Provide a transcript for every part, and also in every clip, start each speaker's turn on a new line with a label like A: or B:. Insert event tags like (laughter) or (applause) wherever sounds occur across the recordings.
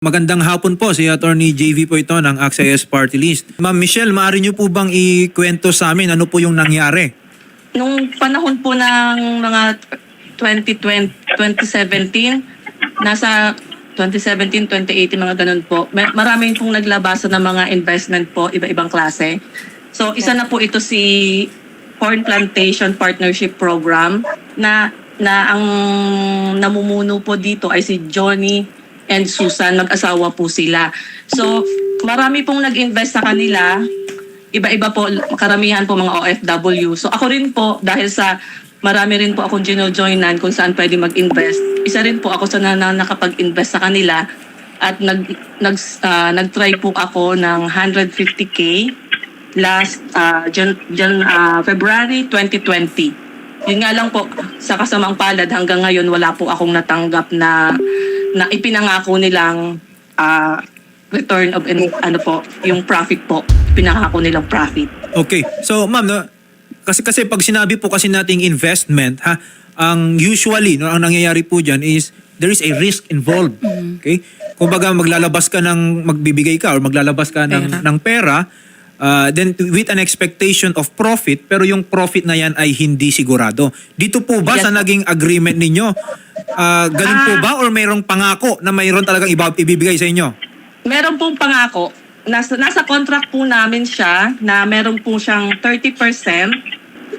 A: Magandang hapon po, si Attorney JV po ito ng AXIS Party List. Ma'am Michelle, maaari niyo po bang ikwento sa amin ano po yung nangyari?
B: Nung panahon po ng mga 2020, 2017, nasa 2017, 2018, mga ganun po, maraming pong naglabasan ng mga investment po, iba-ibang klase. So, isa na po ito si Corn Plantation Partnership Program na na ang namumuno po dito ay si Johnny and Susan, mag-asawa po sila. So, marami pong nag-invest sa kanila, iba-iba po, karamihan po mga OFW. So ako rin po, dahil sa marami rin po akong gino-joinan kung saan pwede mag-invest, isa rin po ako sa na, na nakapag-invest sa kanila at nag, nag, ah, nag-try po ako ng 150k last uh, Jan, Jan, ah, February 2020. Yun nga lang po, sa kasamang palad hanggang ngayon wala po akong natanggap na na ipinangako nilang ah, return of ano po, yung profit po. Pinangako nilang profit.
A: Okay. So, ma'am, no, kasi kasi pag sinabi po kasi nating investment, ha, ang usually no, ang nangyayari po diyan is there is a risk involved. Okay? Kumbaga maglalabas ka ng magbibigay ka or maglalabas ka ng
B: Pera.
A: ng pera uh, then with an expectation of profit pero yung profit na yan ay hindi sigurado. Dito po ba
B: Yes
A: sa naging agreement ninyo? Uh, ganun po
B: Ah.
A: ba or mayroong pangako na mayroon talagang iba, ibibigay sa inyo?
B: Meron pong pangako. Nasa, nasa contract po namin siya na meron po siyang 30%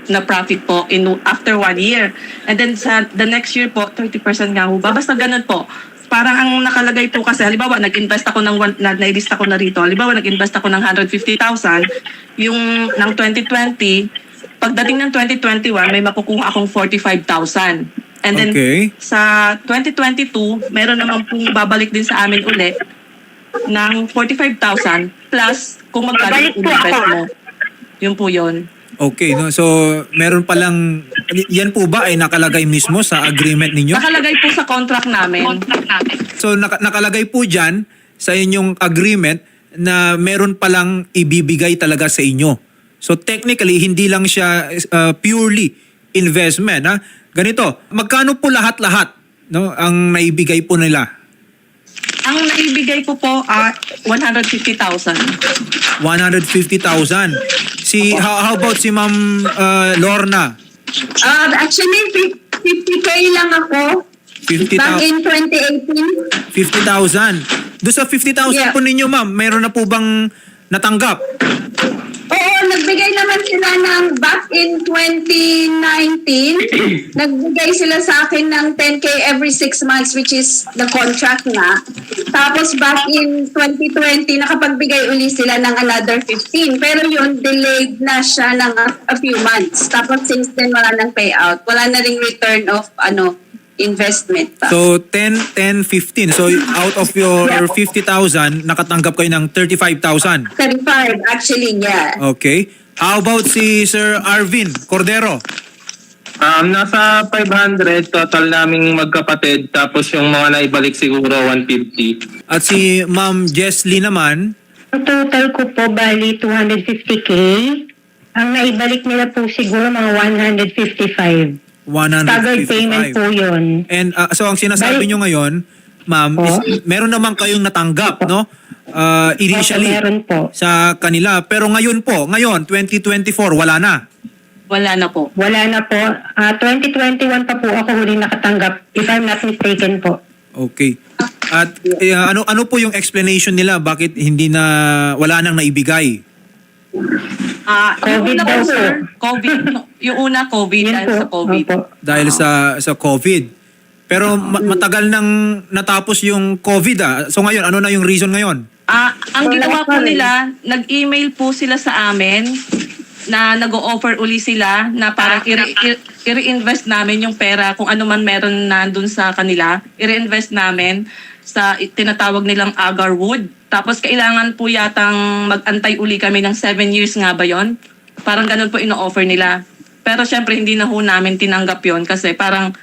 B: na profit po in after one year. And then sa the next year po, 30% nga ho ba? Basta ganun po. Parang ang nakalagay po kasi, halimbawa, nag-invest ako ng, one, na, nailista ko na rito, halimbawa, nag-invest ako ng 150,000, yung ng 2020, pagdating ng 2021, may makukuha akong 45,000. And then,
A: Okay.
B: sa 2022, meron naman pong babalik din sa amin uli ng 45,000 plus kung magkano yung
C: po
B: invest
C: ako.
B: mo. Yun po yun.
A: Okay, no. So meron palang yan po ba ay nakalagay mismo sa agreement ninyo?
B: Nakalagay po sa contract namin.
A: So naka- nakalagay po diyan sa inyong agreement na meron palang ibibigay talaga sa inyo. So technically hindi lang siya uh, purely investment, ha. Ganito, magkano po lahat-lahat no ang naibigay po nila?
B: Ang naibigay ko po ah 150,000.
A: 150,000. Si how, how about si Ma'am uh, Lorna?
C: Uh, actually, fif- 50k lang ako.
A: 50,000.
C: Back in 2018.
A: 50,000. Doon sa 50,000
C: Yeah.
A: po ninyo, ma'am, mayroon na po bang natanggap?
C: Oo, nagbigay naman sila ng back in 2019. (clears throat) nagbigay sila sa akin ng 10k every 6 months which is the contract nga. Tapos back in 2020, nakapagbigay uli sila ng another 15. Pero yun, delayed na siya ng a, a few months. Tapos since then, wala nang payout. Wala na ring return of ano investment pa.
A: So, 10, 10, 15. So, out of your, your 50,000, nakatanggap kayo ng 35,000.
C: 35 actually, yeah.
A: Okay. How about si Sir Arvin Cordero?
D: Um, nasa 500 total naming magkapatid tapos yung mga naibalik siguro 150.
A: At si Ma'am Jesly naman,
E: Ang total ko po bali 250k. Ang naibalik nila po siguro mga 155. Staggered payment po
A: 155.
E: yun.
A: And uh, so, ang sinasabi
E: Bali-
A: nyo ngayon, ma'am, is meron naman kayong natanggap, no? Uh, initially,
E: Opo, meron po.
A: sa kanila. Pero ngayon po, ngayon, 2024, wala na.
B: Wala na po.
E: Wala na po. Ah, 2021 pa po ako huli nakatanggap. If I'm not mistaken po.
A: Okay. At eh, ano ano po yung explanation nila bakit hindi na wala nang naibigay?
B: Ah, yung
E: COVID
B: una po,
E: daw
B: sir, COVID. Yung una, COVID
E: Yun
B: dahil
E: po.
B: sa COVID.
E: Opo.
A: Dahil sa sa COVID. Pero ma- matagal nang natapos yung COVID ah. So ngayon, ano na yung reason ngayon?
B: Ah, ang
C: Wala
B: ginawa
C: pa
B: po
C: rin.
B: nila, nag-email po sila sa amin na nag-o-offer uli sila na parang i- i- i-reinvest namin yung pera kung ano man meron na dun sa kanila. I-reinvest namin sa i- tinatawag nilang agar wood. Tapos kailangan po yatang mag-antay uli kami ng 7 years nga ba yon? Parang ganun po ino-offer nila. Pero syempre hindi na ho namin tinanggap yon kasi parang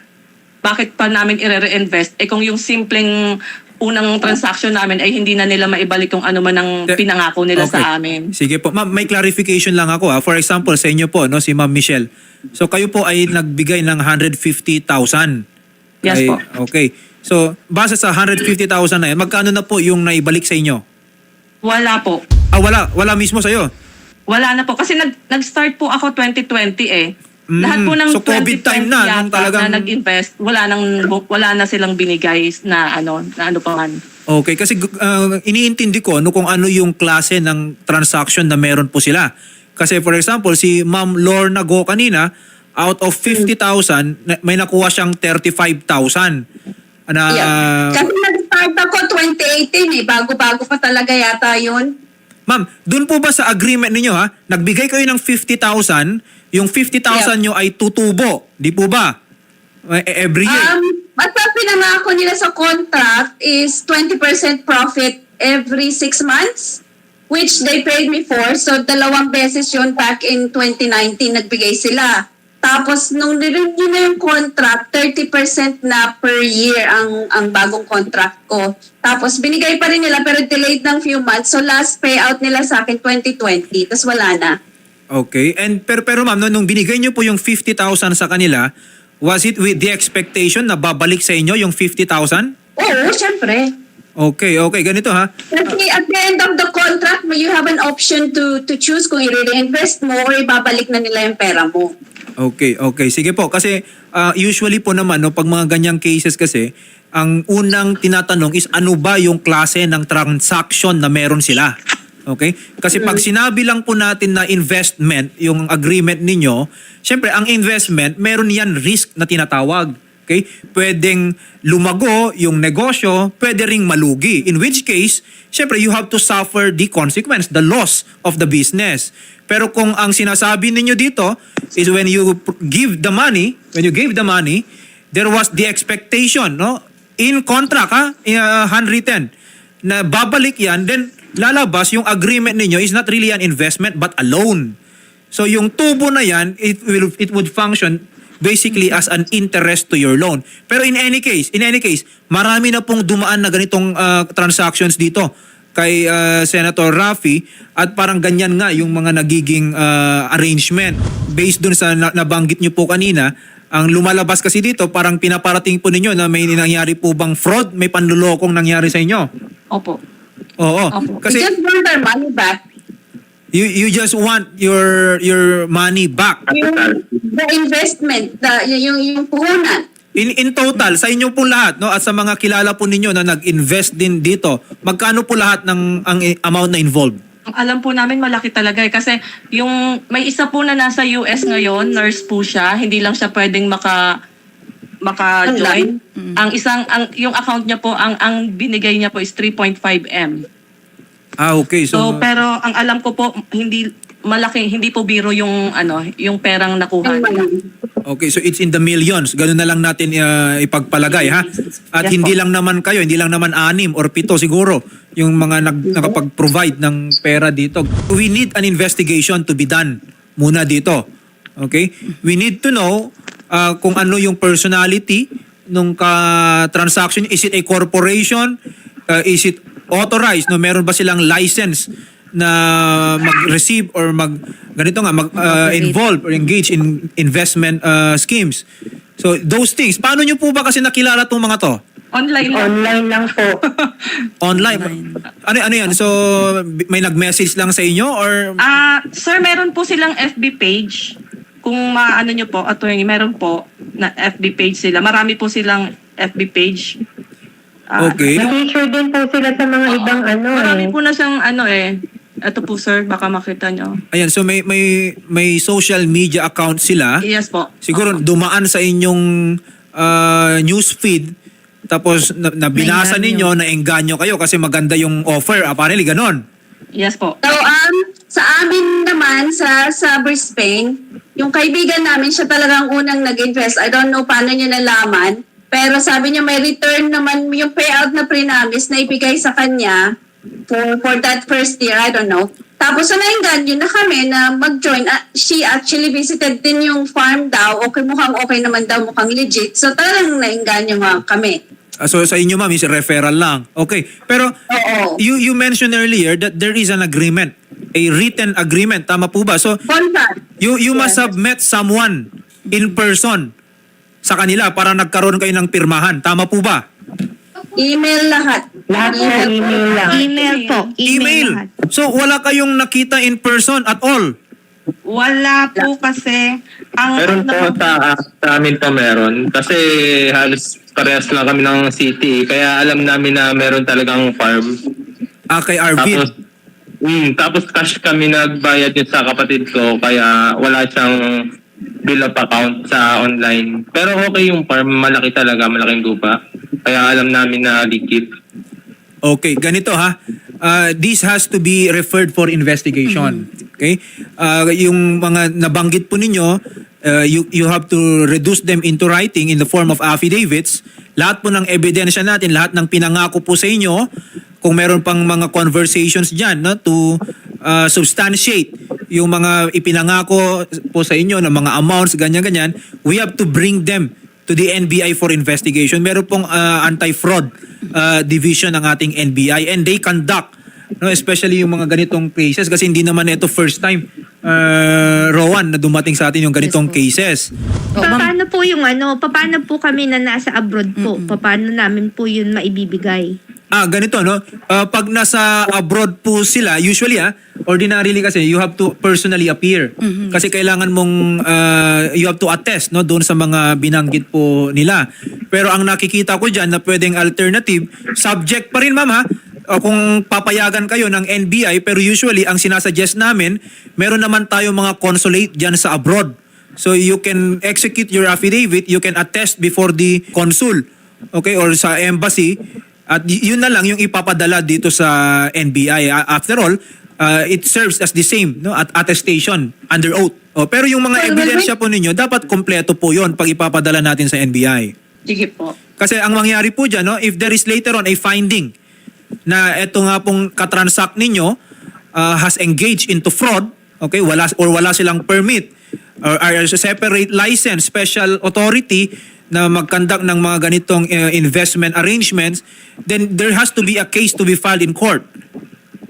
B: bakit pa namin i-reinvest? Eh kung yung simpleng unang transaction namin ay hindi na nila maibalik kung ano man ang pinangako nila
A: Okay.
B: sa amin.
A: Sige po. Ma'am, may clarification lang ako ah. For example, sa inyo po, no, si Ma'am Michelle. So kayo po ay nagbigay ng 150,000.
B: Yes
A: Ay-
B: po.
A: Okay. So, base sa 150,000 na yan, magkano na po yung naibalik sa inyo?
B: Wala po.
A: Ah, wala. Wala mismo sa'yo.
B: Wala na po. Kasi nag, nag-start po ako 2020 eh.
A: Mm,
B: Lahat po ng
A: so COVID
B: 2020
A: time na,
B: yata
A: nung talagang-
B: na nag-invest, wala, nang, wala na silang binigay na ano, na ano pa man.
A: Okay, kasi uh, iniintindi ko no, kung ano yung klase ng transaction na meron po sila. Kasi for example, si Ma'am Lorna Go kanina, out of 50,000, na- may nakuha siyang 35,000. Na,
C: Yeah. Kasi nag-start ako 2018 eh. Bago-bago pa talaga yata yun.
A: Ma'am, dun po ba sa agreement ninyo ha, nagbigay kayo ng 50,000, yung 50,000 nyo ay tutubo, di po ba? Eh, Every year.
C: Um, basta pinangako nila sa contract is 20% profit every six months, which they paid me for. So, dalawang beses yun back in 2019, nagbigay sila. Tapos, nung nireview na yung contract, 30% na per year ang ang bagong contract ko. Tapos, binigay pa rin nila pero delayed ng few months. So, last payout nila sa akin, 2020. Tapos, wala na.
A: Okay. And pero pero ma'am, no, nung binigay niyo po yung 50,000 sa kanila, was it with the expectation na babalik sa inyo yung 50,000?
C: Oo, syempre.
A: Okay, okay. Ganito ha.
C: Kasi at the end of the contract, you have an option to to choose kung i-reinvest mo or ibabalik na nila yung pera mo.
A: Okay, okay. Sige po. Kasi ah, usually po naman, no, pag mga ganyang cases kasi, ang unang tinatanong is ano ba yung klase ng transaction na meron sila. Okay? Kasi pag sinabi lang po natin na investment, yung agreement ninyo, syempre ang investment, meron yan risk na tinatawag. Okay? Pwedeng lumago yung negosyo, pwede ring malugi. In which case, syempre you have to suffer the consequence, the loss of the business. Pero kung ang sinasabi ninyo dito is when you give the money, when you gave the money, there was the expectation, no? In contract, ha? Uh, handwritten, na babalik yan, then lalabas yung agreement ninyo is not really an investment but a loan. So yung tubo na yan, it will it would function basically as an interest to your loan. Pero in any case, in any case, marami na pong dumaan na ganitong uh, transactions dito kay uh, Senator Raffy at parang ganyan nga yung mga nagiging uh, arrangement based dun sa na- nabanggit nyo po kanina ang lumalabas kasi dito parang pinaparating po ninyo na may nangyari po bang fraud may panlulokong nangyari sa inyo
B: Opo.
A: Oo
B: Opo.
A: kasi
C: just want our money back.
A: you you just want your your money back
C: Yung, the investment, the, yung, yung puhunan.
A: In in total sa inyo po lahat no at sa mga kilala po ninyo na nag-invest din dito, magkano po lahat ng ang amount na involved?
B: Alam po namin malaki talaga eh. Kasi yung may isa po na nasa US ngayon, nurse po siya. Hindi lang siya pwedeng maka maka-join. Ang isang ang yung account niya po ang ang binigay niya po is 3.5 M.
A: Ah, okay.
B: So,
A: So,
B: pero ang alam ko po hindi malaki hindi po biro yung ano yung perang nakuha niya.
A: okay, so it's in the millions. Ganun na lang natin uh, ipagpalagay ha. At
B: Yes
A: hindi
B: po.
A: lang naman kayo, hindi lang naman anim or pito siguro yung mga nag, nakapag-provide ng pera dito. We need an investigation to be done muna dito. Okay? We need to know uh, kung ano yung personality nung ka-transaction. Is it a corporation? Uh, is it authorized? No, meron ba silang license na mag-receive or mag ganito nga mag uh, involve or engage in investment uh, schemes. So those things, paano nyo po ba kasi nakilala tong mga to?
B: Online lang.
E: Online lang po. (laughs)
A: Online. Ano ano yan? So may nag-message lang sa inyo or
B: Ah, sir, meron po silang FB page. Kung maano nyo po, attorney, meron po na FB page sila. Marami po silang FB page. Ah,
A: Okay.
E: Na-feature din po sila sa mga ibang ano
B: Marami
E: eh.
B: po na siyang ano eh. Ito po sir, baka makita nyo.
A: Ayan, so may may may social media account sila.
B: Yes po.
A: Siguro dumaan sa inyong uh, news feed tapos na, nabinasa ninyo na engganyo kayo kasi maganda yung offer. Apparently ganon.
B: Yes po.
C: So, um, sa amin naman, sa, sa Brisbane, yung kaibigan namin, siya talagang unang nag-invest. I don't know paano niya nalaman. Pero sabi niya may return naman yung payout na pre-namis na ibigay sa kanya for, for that first year. I don't know. Tapos sa nainggan yun na kami na mag-join. Ah, she actually visited din yung farm daw. Okay, mukhang okay naman daw, mukhang legit. So talagang nainggan yung kami.
A: Ah, So sa inyo ma'am is referral lang. Okay. Pero
C: Oo.
A: you you mentioned earlier that there is an agreement, a written agreement. Tama po ba? So
C: Contract.
A: you you must have met someone in person sa kanila para nagkaroon kayo ng pirmahan. Tama po ba?
C: Email lahat.
E: Lahat po email lang.
F: Email po. Email.
A: Email.
F: lahat.
A: So wala kayong nakita in person at all?
B: Wala po kasi ang
D: Meron po sa, sa amin po meron. Kasi halos parehas lang kami ng city. Kaya alam namin na meron talagang farm.
A: Ah, kay Arvin.
D: Tapos, mm, tapos cash kami nagbayad yun sa kapatid ko. Kaya wala siyang bill of account sa online. Pero okay yung farm. Malaki talaga. Malaking lupa. Kaya alam namin na legit.
A: Okay, ganito ha. Uh, this has to be referred for investigation. Okay? Uh, yung mga nabanggit po ninyo, uh, you, you have to reduce them into writing in the form of affidavits. Lahat po ng ebidensya natin, lahat ng pinangako po sa inyo, kung meron pang mga conversations dyan no, to uh, substantiate yung mga ipinangako po sa inyo ng mga amounts, ganyan-ganyan, we have to bring them to the NBI for investigation. Meron pong uh, anti-fraud uh, division ng ating NBI and they conduct no especially yung mga ganitong cases kasi hindi naman ito first time uh, Rowan na dumating sa atin yung ganitong cases.
F: Pa- Paano po yung ano, paano po kami na nasa abroad po? Paano namin po yun maibibigay?
A: Ah, ganito no. Uh, pag nasa abroad po sila, usually ah, ordinarily kasi you have to personally appear. Kasi kailangan mong uh, you have to attest no doon sa mga binanggit po nila. Pero ang nakikita ko diyan na pwedeng alternative, subject pa rin ma'am ha. Uh, kung papayagan kayo ng NBI pero usually ang sinasuggest namin, meron naman tayo mga consulate diyan sa abroad. So you can execute your affidavit, you can attest before the consul, okay, or sa embassy at yun na lang yung ipapadala dito sa NBI. After all, uh, it serves as the same no at attestation under oath. Oh, pero yung mga
C: Well, well,
A: ebidensya po ninyo, dapat kompleto po 'yon pag ipapadala natin sa NBI.
B: Sige po.
A: Kasi ang mangyari po dyan, no, if there is later on a finding na eto nga pong katransact ninyo uh, has engaged into fraud, okay, wala or wala silang permit or a separate license special authority na mag-conduct ng mga ganitong uh, investment arrangements, then there has to be a case to be filed in court.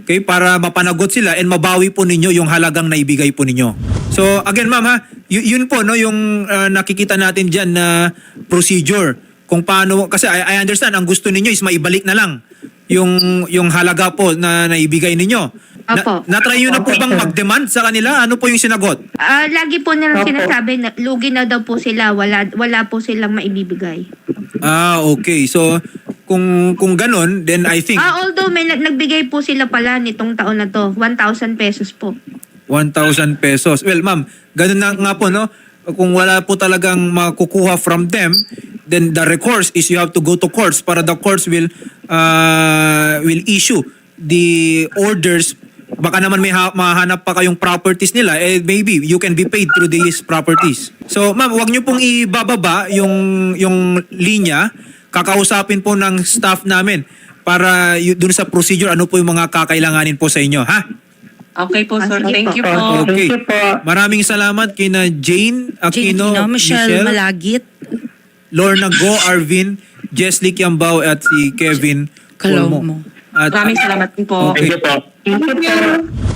A: Okay, para mapanagot sila and mabawi po ninyo yung halagang naibigay po ninyo. So again ma'am ha, yun po no yung uh, nakikita natin diyan na procedure kung paano kasi I, I understand ang gusto ninyo is maibalik na lang yung yung halaga po na naibigay ninyo.
F: Apo.
A: Na, na-try nyo na po bang mag-demand sa kanila? Ano po yung sinagot?
F: Ah, lagi po nilang
E: Opo.
F: sinasabi na lugi na daw po sila, wala wala po silang maibibigay.
A: Ah, okay. So kung kung ganun, then I think
F: Ah, although may nag- nagbigay po sila pala nitong taon na to, 1,000 pesos po.
A: 1,000 pesos. Well, ma'am, ganun na nga po, no? Kung wala po talagang makukuha from them, then the recourse is you have to go to courts para the courts will uh, will issue the orders. Baka naman may ha- mahanap pa kayong properties nila eh maybe you can be paid through these properties. So ma'am wag niyo pong ibababa yung yung linya. Kakausapin po ng staff namin para dun sa procedure ano po yung mga kakailanganin po sa inyo ha
B: Okay po,
F: Ah,
B: sir.
F: sige
B: Thank
F: po.
B: you po.
E: Thank
A: Okay.
E: you po.
A: Maraming salamat kina Jane Aquino,
G: Gino, Michelle, Malagit,
A: Lorna Go, Arvin, Jeslik Yambao at si Kevin
G: Kalomo.
A: Colmo. At,
B: Maraming salamat din po.
A: Okay.
D: Thank you po.
E: Thank you po.